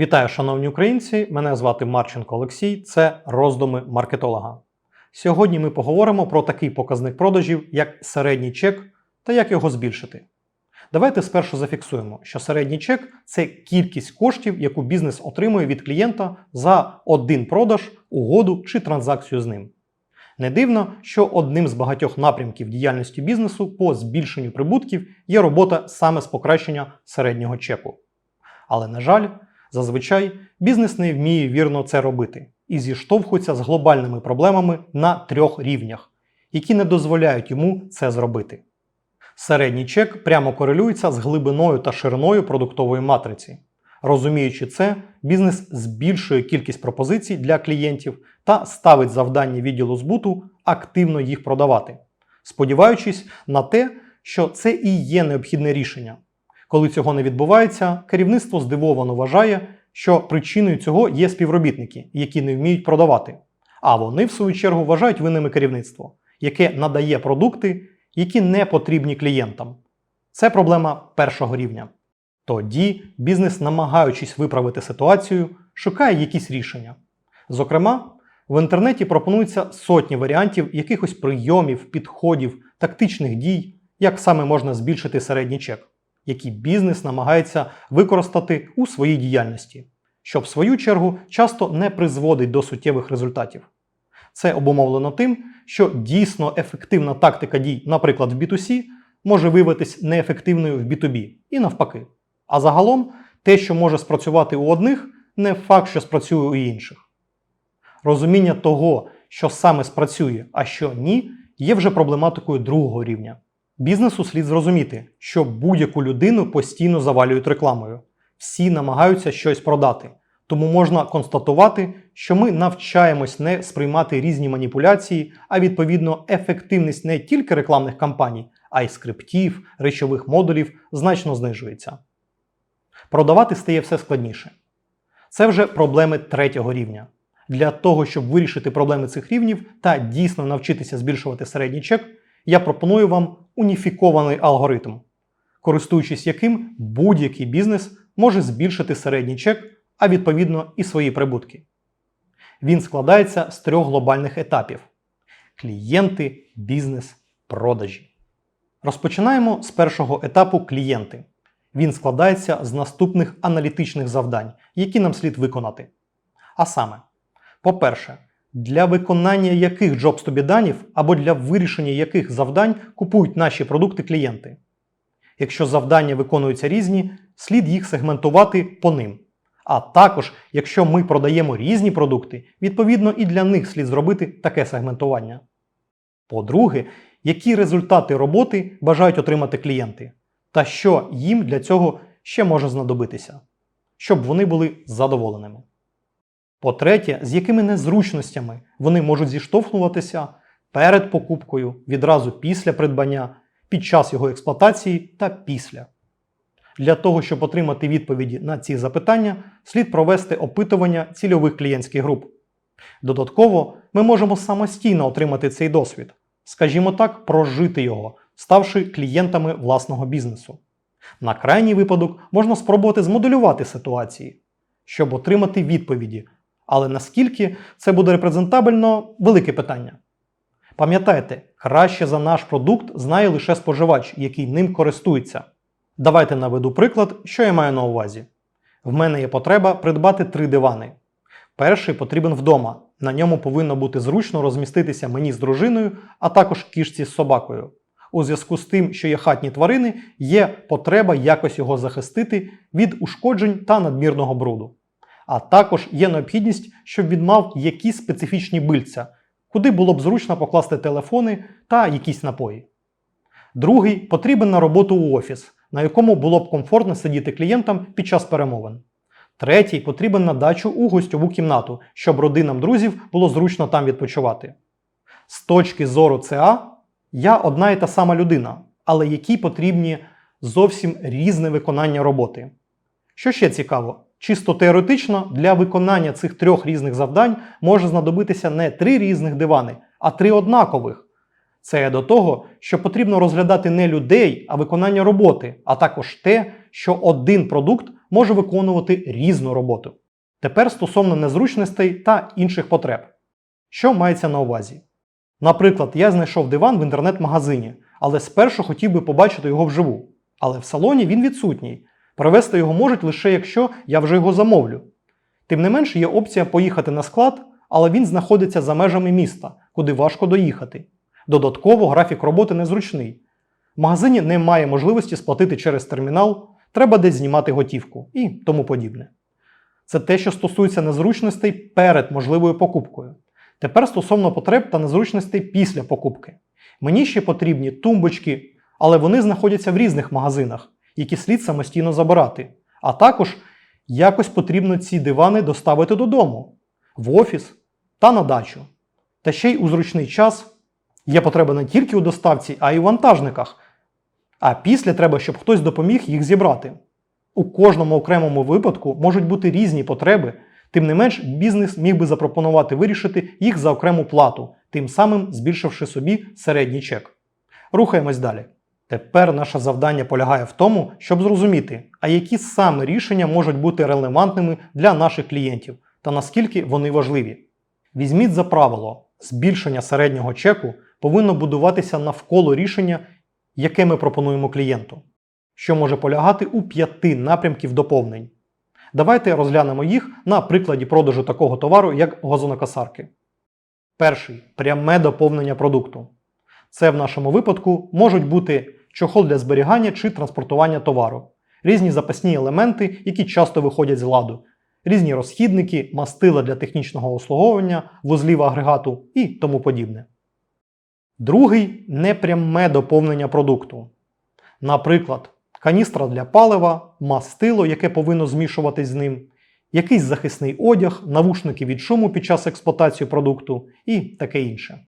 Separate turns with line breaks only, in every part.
Вітаю, шановні українці! Мене звати Марченко Олексій. Це роздуми маркетолога. Сьогодні ми поговоримо про такий показник продажів, як середній чек та як його збільшити. Давайте спершу зафіксуємо, що середній чек це кількість коштів, яку бізнес отримує від клієнта за один продаж, угоду чи транзакцію з ним. Не дивно, що одним з багатьох напрямків діяльності бізнесу по збільшенню прибутків є робота саме з покращення середнього чеку. Але, на жаль, зазвичай бізнес не вміє вірно це робити і зіштовхується з глобальними проблемами на трьох рівнях, які не дозволяють йому це зробити. Середній чек прямо корелюється з глибиною та шириною продуктової матриці. Розуміючи це, бізнес збільшує кількість пропозицій для клієнтів та ставить завдання відділу збуту активно їх продавати, сподіваючись на те, що це і є необхідне рішення. Коли цього не відбувається, керівництво здивовано вважає, що причиною цього є співробітники, які не вміють продавати. А вони, в свою чергу, вважають винними керівництво, яке надає продукти, які не потрібні клієнтам. Це проблема першого рівня. Тоді бізнес, намагаючись виправити ситуацію, шукає якісь рішення. Зокрема, в інтернеті пропонуються сотні варіантів якихось прийомів, підходів, тактичних дій, як саме можна збільшити середній чек, які бізнес намагається використати у своїй діяльності, що в свою чергу часто не призводить до суттєвих результатів. Це обумовлено тим, що дійсно ефективна тактика дій, наприклад, в B2C, може виявитись неефективною в B2B і навпаки. А загалом, те, що може спрацювати у одних, не факт, що спрацює у інших. Розуміння того, що саме спрацює, а що ні, є вже проблематикою другого рівня. Бізнесу слід зрозуміти, що будь-яку людину постійно завалюють рекламою. Всі намагаються щось продати. Тому можна констатувати, що ми навчаємось не сприймати різні маніпуляції, а відповідно ефективність не тільки рекламних кампаній, а й скриптів, речових модулів значно знижується. Продавати стає все складніше. Це вже проблеми третього рівня. Для того, щоб вирішити проблеми цих рівнів та дійсно навчитися збільшувати середній чек, я пропоную вам уніфікований алгоритм, користуючись яким будь-який бізнес може збільшити середній чек, а відповідно і свої прибутки. Він складається з трьох глобальних етапів: клієнти, бізнес, продажі. Розпочинаємо з першого етапу клієнти. Він складається з наступних аналітичних завдань, які нам слід виконати. А саме, по-перше, для виконання яких тобі данів або для вирішення яких завдань купують наші продукти клієнти. Якщо завдання виконуються різні, слід їх сегментувати по ним. А також, якщо ми продаємо різні продукти, відповідно і для них слід зробити таке сегментування. По-друге, які результати роботи бажають отримати клієнти, та що їм для цього ще може знадобитися, щоб вони були задоволеними. По-третє, з якими незручностями вони можуть зіштовхнуватися перед покупкою, відразу після придбання, під час його експлуатації та після. Для того, щоб отримати відповіді на ці запитання, слід провести опитування цільових клієнтських груп. Додатково, ми можемо самостійно отримати цей досвід, скажімо так, прожити його, ставши клієнтами власного бізнесу. На крайній випадок можна спробувати змоделювати ситуації, щоб отримати відповіді. Але наскільки це буде репрезентабельно велике питання. Пам'ятайте, краще за наш продукт знає лише споживач, який ним користується. Давайте наведу приклад, що я маю на увазі. В мене є потреба придбати три дивани. Перший потрібен вдома. На ньому повинно бути зручно розміститися мені з дружиною, а також кішці з собакою. У зв'язку з тим, що є хатні тварини, є потреба якось його захистити від ушкоджень та надмірного бруду. А також є необхідність, щоб він мав якісь специфічні бильця, куди було б зручно покласти телефони та якісь напої. Другий потрібен на роботу у офіс, на якому було б комфортно сидіти клієнтам під час перемовин. Третій потрібен на дачу у гостьову кімнату, щоб родинам друзів було зручно там відпочивати. З точки зору ЦА, я одна і та сама людина, але якій потрібні зовсім різне виконання роботи. Що ще цікаво, чисто теоретично для виконання цих трьох різних завдань може знадобитися не три різних дивани, а три однакових. Це до того, що потрібно розглядати не людей, а виконання роботи, а також те, що один продукт може виконувати різну роботу. Тепер стосовно незручностей та інших потреб. Що мається на увазі? Наприклад, я знайшов диван в інтернет-магазині, але спершу хотів би побачити його вживу. Але в салоні він відсутній. Привезти його можуть лише якщо я вже його замовлю. Тим не менш, є опція поїхати на склад, але він знаходиться за межами міста, куди важко доїхати. Додатково графік роботи незручний. В магазині немає можливості сплатити через термінал, треба десь знімати готівку і тому подібне. Це те, що стосується незручностей перед можливою покупкою. Тепер стосовно потреб та незручностей після покупки. Мені ще потрібні тумбочки, але вони знаходяться в різних магазинах, які слід самостійно забирати. А також якось потрібно ці дивани доставити додому, в офіс та на дачу. Та ще й у зручний час є потреба не тільки у доставці, а й у вантажниках. А після треба, щоб хтось допоміг їх зібрати. У кожному окремому випадку можуть бути різні потреби, тим не менш, бізнес міг би запропонувати вирішити їх за окрему плату, тим самим збільшивши собі середній чек. Рухаємось далі. Тепер наше завдання полягає в тому, щоб зрозуміти, а які саме рішення можуть бути релевантними для наших клієнтів та наскільки вони важливі. Візьміть за правило, збільшення середнього чеку повинно будуватися навколо рішення, яке ми пропонуємо клієнту, що може полягати у п'яти напрямків доповнень. Давайте розглянемо їх на прикладі продажу такого товару, як газонокосарки. Перший пряме доповнення продукту. Це в нашому випадку можуть бути чохол для зберігання чи транспортування товару, різні запасні елементи, які часто виходять з ладу, різні розхідники, мастила для технічного обслуговування, вузлів агрегату і тому подібне. Другий непряме доповнення продукту. Наприклад, каністра для палива, мастило, яке повинно змішуватись з ним, якийсь захисний одяг, навушники від шуму під час експлуатації продукту і таке інше.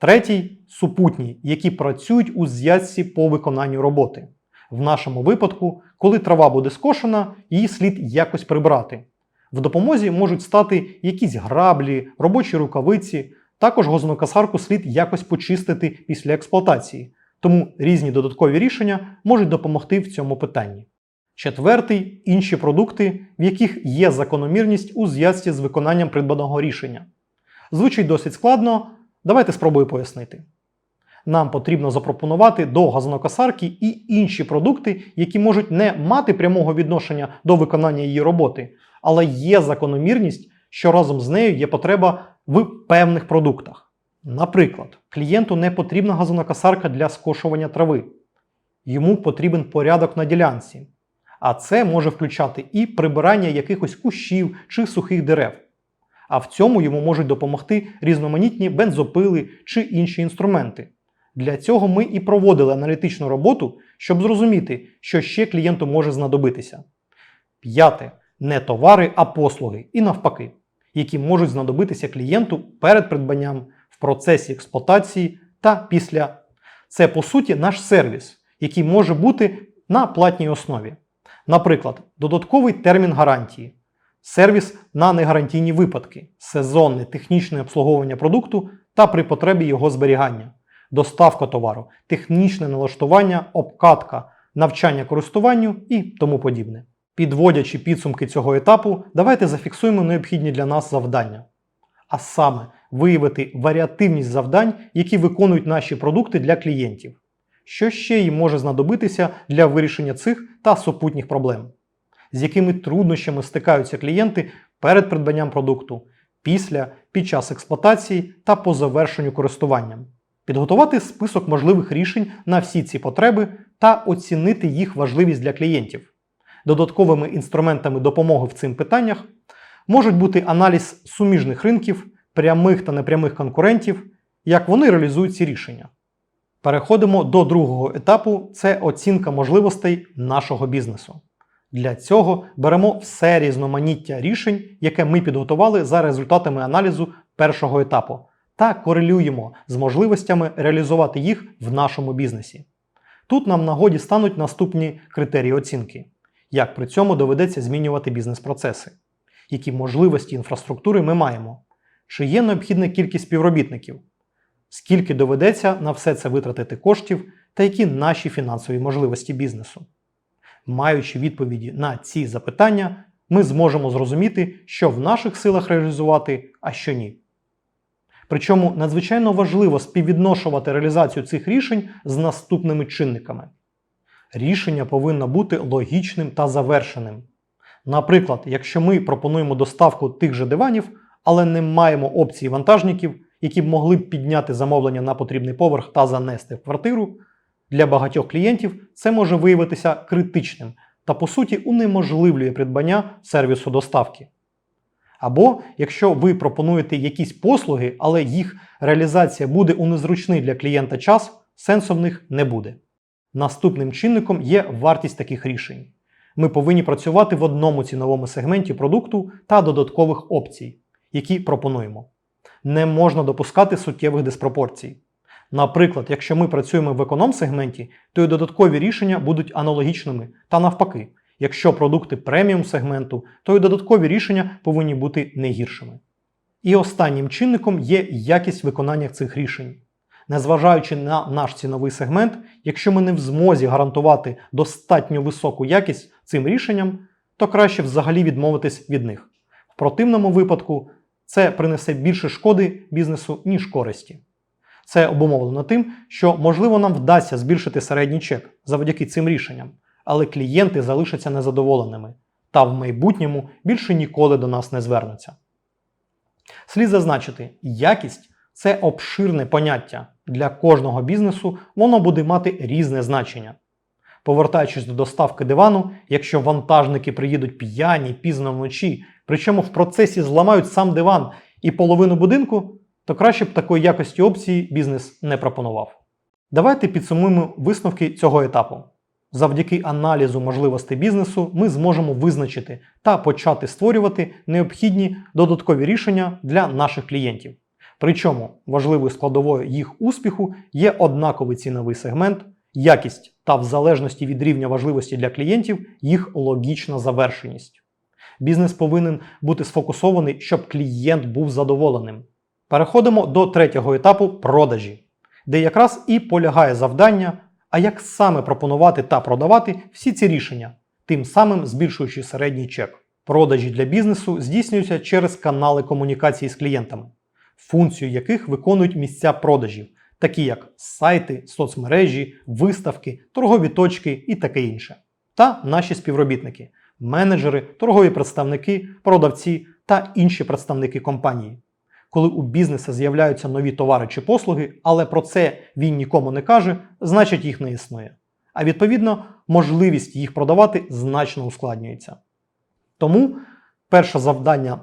Третій супутні, які працюють у зв'язці по виконанню роботи. В нашому випадку, коли трава буде скошена, її слід якось прибрати. В допомозі можуть стати якісь граблі, робочі рукавиці, також газонокосарку слід якось почистити після експлуатації, тому різні додаткові рішення можуть допомогти в цьому питанні. Четвертий інші продукти, в яких є закономірність у зв'язці з виконанням придбаного рішення. Звучить досить складно, давайте спробую пояснити. Нам потрібно запропонувати до газонокосарки і інші продукти, які можуть не мати прямого відношення до виконання її роботи, але є закономірність, що разом з нею є потреба в певних продуктах. Наприклад, клієнту не потрібна газонокосарка для скошування трави. Йому потрібен порядок на ділянці. А це може включати і прибирання якихось кущів чи сухих дерев. А в цьому йому можуть допомогти різноманітні бензопили чи інші інструменти. Для цього ми і проводили аналітичну роботу, щоб зрозуміти, що ще клієнту може знадобитися. П'яте не товари, а послуги, і навпаки, які можуть знадобитися клієнту перед придбанням в процесі експлуатації та після. Це по суті наш сервіс, який може бути на платній основі. Наприклад, додатковий термін гарантії, сервіс на негарантійні випадки, сезонне технічне обслуговування продукту та при потребі його зберігання, доставка товару, технічне налаштування, обкатка, навчання користуванню і тому подібне. Підводячи підсумки цього етапу, давайте зафіксуємо необхідні для нас завдання. А саме виявити варіативність завдань, які виконують наші продукти для клієнтів. Що ще їм може знадобитися для вирішення цих та супутніх проблем, з якими труднощами стикаються клієнти перед придбанням продукту, після, під час експлуатації та по завершенню користуванням, підготувати список можливих рішень на всі ці потреби та оцінити їх важливість для клієнтів. Додатковими інструментами допомоги в цим питаннях можуть бути аналіз суміжних ринків, прямих та непрямих конкурентів, як вони реалізують ці рішення. Переходимо до другого етапу це оцінка можливостей нашого бізнесу. Для цього беремо все різноманіття рішень, яке ми підготували за результатами аналізу першого етапу, та корелюємо з можливостями реалізувати їх в нашому бізнесі. Тут нам нагоді стануть наступні критерії оцінки як при цьому доведеться змінювати бізнес-процеси, які можливості інфраструктури ми маємо, чи є необхідна кількість співробітників, скільки доведеться на все це витратити коштів та які наші фінансові можливості бізнесу. Маючи відповіді на ці запитання, ми зможемо зрозуміти, що в наших силах реалізувати, а що ні. Причому надзвичайно важливо співвідношувати реалізацію цих рішень з наступними чинниками. Рішення повинно бути логічним та завершеним. Наприклад, якщо ми пропонуємо доставку тих же диванів, але не маємо опції вантажників, які б могли б підняти замовлення на потрібний поверх та занести в квартиру, для багатьох клієнтів це може виявитися критичним та, по суті, унеможливлює придбання сервісу доставки. Або якщо ви пропонуєте якісь послуги, але їх реалізація буде у незручний для клієнта час, сенсу в них не буде. Наступним чинником є вартість таких рішень. Ми повинні працювати в одному ціновому сегменті продукту та додаткових опцій, які пропонуємо. Не можна допускати суттєвих диспропорцій. Наприклад, якщо ми працюємо в економ-сегменті, то й додаткові рішення будуть аналогічними та навпаки. Якщо продукти преміум сегменту, то й додаткові рішення повинні бути не гіршими. І останнім чинником є якість виконання цих рішень. Незважаючи на наш ціновий сегмент, якщо ми не в змозі гарантувати достатньо високу якість цим рішенням, то краще взагалі відмовитись від них. В противному випадку це принесе більше шкоди бізнесу, ніж користі. Це обумовлено тим, що можливо нам вдасться збільшити середній чек завдяки цим рішенням, але клієнти залишаться незадоволеними та в майбутньому більше ніколи до нас не звернуться. Слід зазначити, якість це обширне поняття. Для кожного бізнесу воно буде мати різне значення. Повертаючись до доставки дивану, якщо вантажники приїдуть п'яні пізно вночі, причому в процесі зламають сам диван і половину будинку, то краще б такої якості опції бізнес не пропонував. Давайте підсумуємо висновки цього етапу. Завдяки аналізу можливостей бізнесу ми зможемо визначити та почати створювати необхідні додаткові рішення для наших клієнтів. Причому важливою складовою їх успіху є однаковий ціновий сегмент, якість та в залежності від рівня важливості для клієнтів їх логічна завершеність. Бізнес повинен бути сфокусований, щоб клієнт був задоволеним. Переходимо до третього етапу продажі, де якраз і полягає завдання, а як саме пропонувати та продавати всі ці рішення, тим самим збільшуючи середній чек. Продажі для бізнесу здійснюються через канали комунікації з клієнтами, функцію яких виконують місця продажів, такі як сайти, соцмережі, виставки, торгові точки і таке інше. Та наші співробітники, менеджери, торгові представники, продавці та інші представники компанії коли у бізнеса з'являються нові товари чи послуги, але про це він нікому не каже, значить їх не існує. А відповідно, можливість їх продавати значно ускладнюється. Тому перше завдання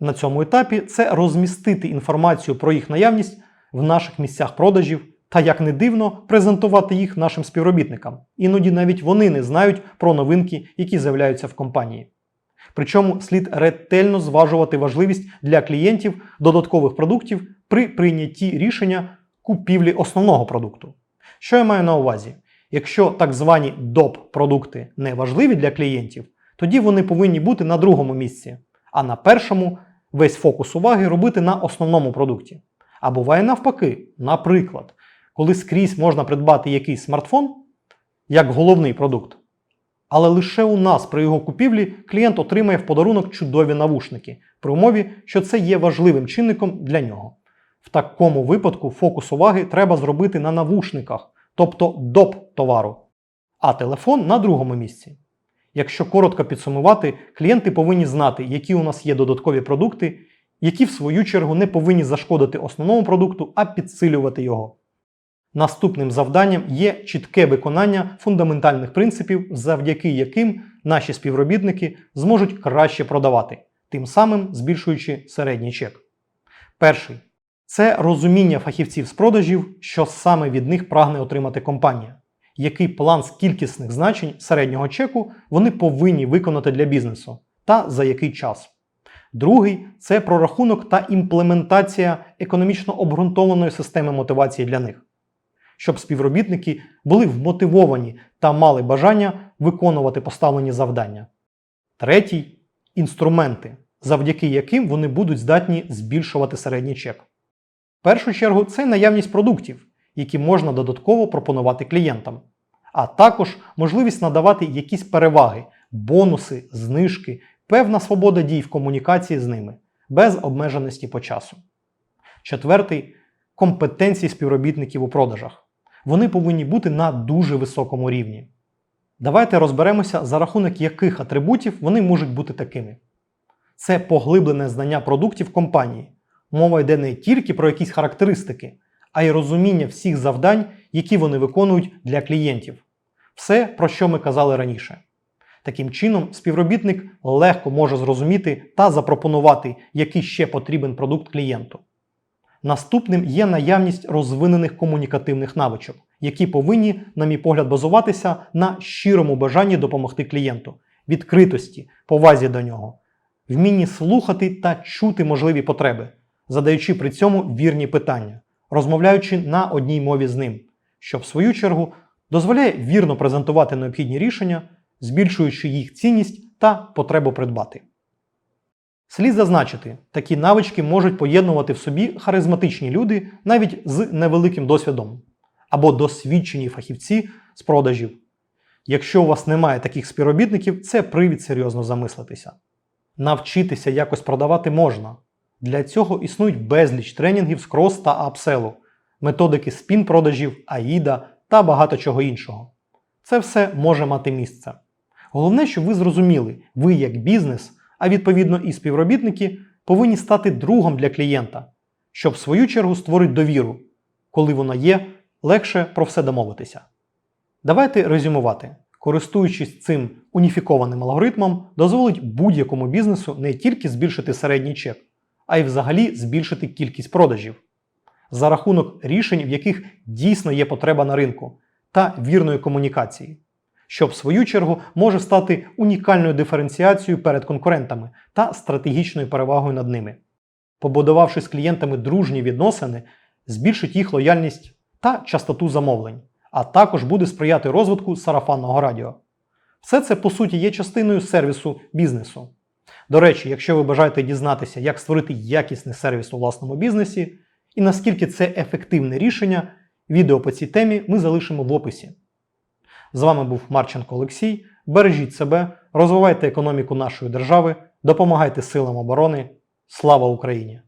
на цьому етапі це розмістити інформацію про їх наявність в наших місцях продажів та, як не дивно, презентувати їх нашим співробітникам. Іноді навіть вони не знають про новинки, які з'являються в компанії. Причому слід ретельно зважувати важливість для клієнтів додаткових продуктів при прийнятті рішення купівлі основного продукту. Що я маю на увазі? Якщо так звані доп продукти не важливі для клієнтів, тоді вони повинні бути на другому місці, а на першому весь фокус уваги робити на основному продукті. А буває навпаки, наприклад, коли скрізь можна придбати якийсь смартфон як головний продукт, але лише у нас при його купівлі клієнт отримає в подарунок чудові навушники, при умові, що це є важливим чинником для нього. В такому випадку фокус уваги треба зробити на навушниках, тобто доп товару, а телефон на другому місці. Якщо коротко підсумувати, клієнти повинні знати, які у нас є додаткові продукти, які в свою чергу не повинні зашкодити основному продукту, а підсилювати його. Наступним завданням є чітке виконання фундаментальних принципів, завдяки яким наші співробітники зможуть краще продавати, тим самим збільшуючи середній чек. Перший це розуміння фахівців з продажів, що саме від них прагне отримати компанія, який план з кількісних значень середнього чеку вони повинні виконати для бізнесу та за який час. Другий це прорахунок та імплементація економічно обґрунтованої системи мотивації для них щоб співробітники були вмотивовані та мали бажання виконувати поставлені завдання. Третій інструменти, завдяки яким вони будуть здатні збільшувати середній чек. В першу чергу це наявність продуктів, які можна додатково пропонувати клієнтам. а також можливість надавати якісь переваги, бонуси, знижки, певна свобода дій в комунікації з ними, без обмеженості по часу. Четвертий компетенції співробітників у продажах. Вони повинні бути на дуже високому рівні. Давайте розберемося, за рахунок яких атрибутів вони можуть бути такими. Це поглиблене знання продуктів компанії. Мова йде не тільки про якісь характеристики, а й розуміння всіх завдань, які вони виконують для клієнтів. Все, про що ми казали раніше. Таким чином, співробітник легко може зрозуміти та запропонувати, який ще потрібен продукт клієнту. Наступним є наявність розвинених комунікативних навичок, які повинні, на мій погляд, базуватися на щирому бажанні допомогти клієнту, відкритості, повазі до нього, вмінні слухати та чути можливі потреби, задаючи при цьому вірні питання, розмовляючи на одній мові з ним, що в свою чергу дозволяє вірно презентувати необхідні рішення, збільшуючи їх цінність та потребу придбати. Слід зазначити, такі навички можуть поєднувати в собі харизматичні люди навіть з невеликим досвідом або досвідчені фахівці з продажів. Якщо у вас немає таких співробітників, це привід серйозно замислитися. Навчитися якось продавати можна. Для цього існують безліч тренінгів з крос та апселу, методики спін-продажів, аїда та багато чого іншого. Це все може мати місце. Головне, щоб ви зрозуміли, ви як бізнес, а відповідно і співробітники, повинні стати другом для клієнта, щоб в свою чергу створити довіру. Коли вона є, легше про все домовитися. Давайте резюмувати. Користуючись цим уніфікованим алгоритмом, дозволить будь-якому бізнесу не тільки збільшити середній чек, а й взагалі збільшити кількість продажів за рахунок рішень, в яких дійсно є потреба на ринку, та вірної комунікації, що в свою чергу може стати унікальною диференціацією перед конкурентами та стратегічною перевагою над ними. Побудувавши з клієнтами дружні відносини, збільшить їх лояльність та частоту замовлень, а також буде сприяти розвитку сарафанного радіо. Все це, по суті, є частиною сервісу бізнесу. До речі, якщо ви бажаєте дізнатися, як створити якісний сервіс у власному бізнесі і наскільки це ефективне рішення, відео по цій темі ми залишимо в описі. З вами був Марченко Олексій. Бережіть себе, розвивайте економіку нашої держави, допомагайте силам оборони. Слава Україні!